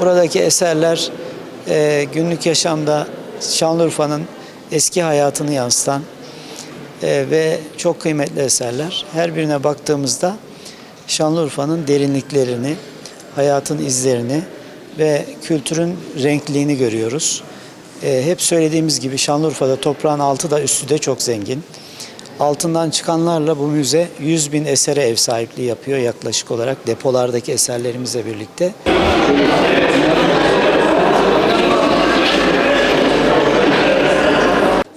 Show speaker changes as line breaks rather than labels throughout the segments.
Buradaki eserler e, günlük yaşamda Şanlıurfa'nın eski hayatını yansıtan e, ve çok kıymetli eserler. Her birine baktığımızda Şanlıurfa'nın derinliklerini, hayatın izlerini ve kültürün renkliğini görüyoruz. E, hep söylediğimiz gibi Şanlıurfa'da toprağın altı da üstü de çok zengin. Altından çıkanlarla bu müze 100 bin esere ev sahipliği yapıyor yaklaşık olarak depolardaki eserlerimizle birlikte.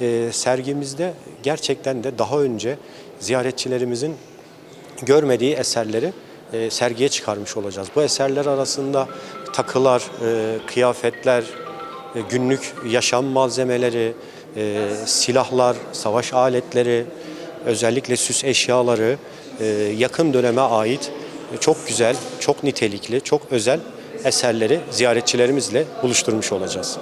Ee, sergimizde gerçekten de daha önce ziyaretçilerimizin görmediği eserleri e, sergiye çıkarmış olacağız. Bu eserler arasında takılar, e, kıyafetler, e, günlük yaşam malzemeleri, e, silahlar, savaş aletleri, özellikle süs eşyaları, e, yakın döneme ait çok güzel, çok nitelikli, çok özel eserleri ziyaretçilerimizle buluşturmuş olacağız.